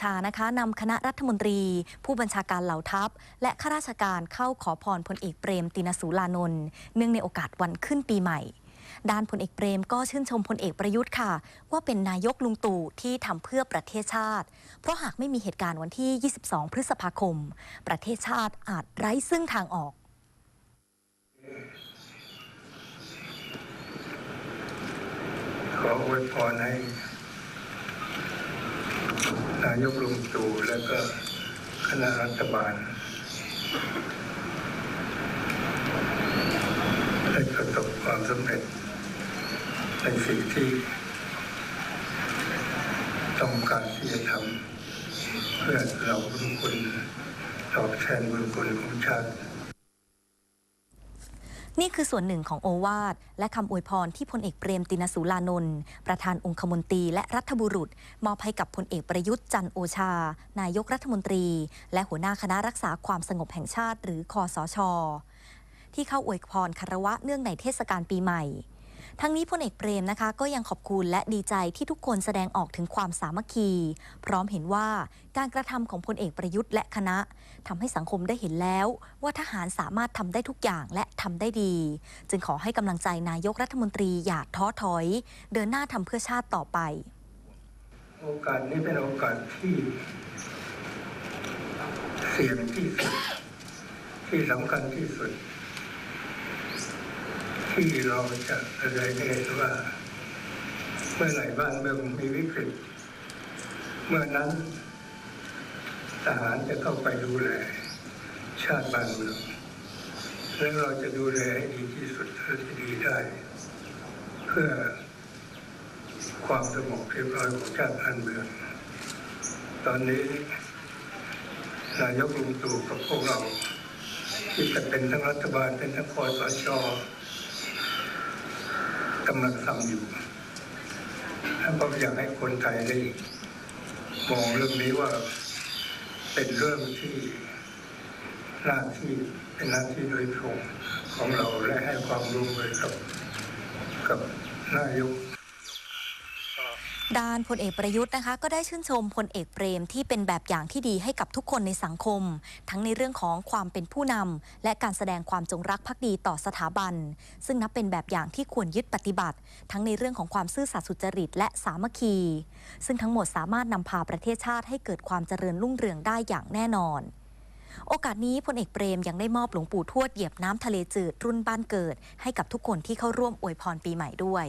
ชานะคะนำคณะรัฐมนตรี ผู้บัญชาการเหล่าทัพ และข้าราชการเข้าขอพรพลเอกเปรมตินสูลานนท์เนื่องในโอกาสวันขึ้นปีใหม่ด้านพลเอกเปรมก็ชื่นชมพลเอกประยุทธ์ค่ะ ว่าเป็นนายกลุงตู่ที่ทำเพื่อประเทศชาติ เพราะหากไม่มีเหตุการณ์วันที่ 22 พฤษภาคม ประเทศชาติอาจไร้ซึ่งทางออก ขออวยพรให้ายกลุงตู่และก็คณะรัฐบาลได้ประสบความสำเร็จในสิ่งที่ต้องการที่จะทำเพื่อเราบุญคุณตอบแทนบุญคุณของชาติ นี่คือส่วนหนึ่งของโอวาทและคำอวยพรที่พลเอกเปรมตินสูลานนท์ประธานองคมนตรีและรัฐบุรุษ มอบให้กับพลเอกประยุทธ์จันโอชา นายกรัฐมนตรี และหัวหน้าคณะรักษาความสงบแห่งชาติ หรือคอสช ที่เข้าอวยพรคารวะเนื่องในเทศกาลปีใหม่ ทั้งนี้พลเอกเปรมนะคะ ก็ยังขอบคุณและดีใจที่ทุกคนแสดงออกถึงความสามัคคี พร้อมเห็นว่าการกระทำของพลเอกประยุทธ์และคณะทำให้สังคมได้เห็นแล้ว ว่าทหารสามารถทำได้ทุกอย่างและทำได้ดี จึงขอให้กำลังใจนายกรัฐมนตรีอย่าท้อถอย เดินหน้าทำเพื่อชาติต่อไป โอกาสนี้เป็นโอกาสที่เสี่ยงที่สุดที่สำคัญที่สุด ที่เราจะแสดงเห็นว่าเมื่อไหร่บ้านเมืองมีวิกฤต เมื่อนั้นทหารจะเข้าไปดูแล ชาติบ้านเมืองและเราจะดูแลให้ดีที่สุดเท่าที่ดีได้ เพื่อความสงบเรียบร้อยของชาติบ้านเมือง ตอนนี้นายกลุงตู่กับพวกเราที่จะเป็นทั้งรัฐบาลเป็นทั้งคอสช กำลังทำอยู่ท่านก็อยากให้คนไทยได้มองเรื่องนี้ว่าเป็นเรื่องที่หน้าที่เป็นหน้าที่โดยตรงของเราและให้ความร่วมมือกับกับนายก ด้านพลเอกประยุทธ์นะคะก็ได้ชื่นชมพลเอกเปรมที่เป็นแบบอย่างที่ดีให้กับทุกคนในสังคม ทั้งในเรื่องของความเป็นผู้นำและการแสดงความจงรักภักดีต่อสถาบัน ซึ่งนับเป็นแบบอย่างที่ควรยึดปฏิบัติ ทั้งในเรื่องของความซื่อสัตย์สุจริตและสามัคคี ซึ่งทั้งหมดสามารถนำพาประเทศชาติให้เกิดความเจริญรุ่งเรืองได้อย่างแน่นอนโอกาสนี้พลเอกเปรมยังได้มอบหลวงปู่ทวดเหยียบน้ำทะเลจืดรุ่นบ้านเกิด ให้กับทุกคนที่เข้าร่วมอวยพรปีใหม่ด้วย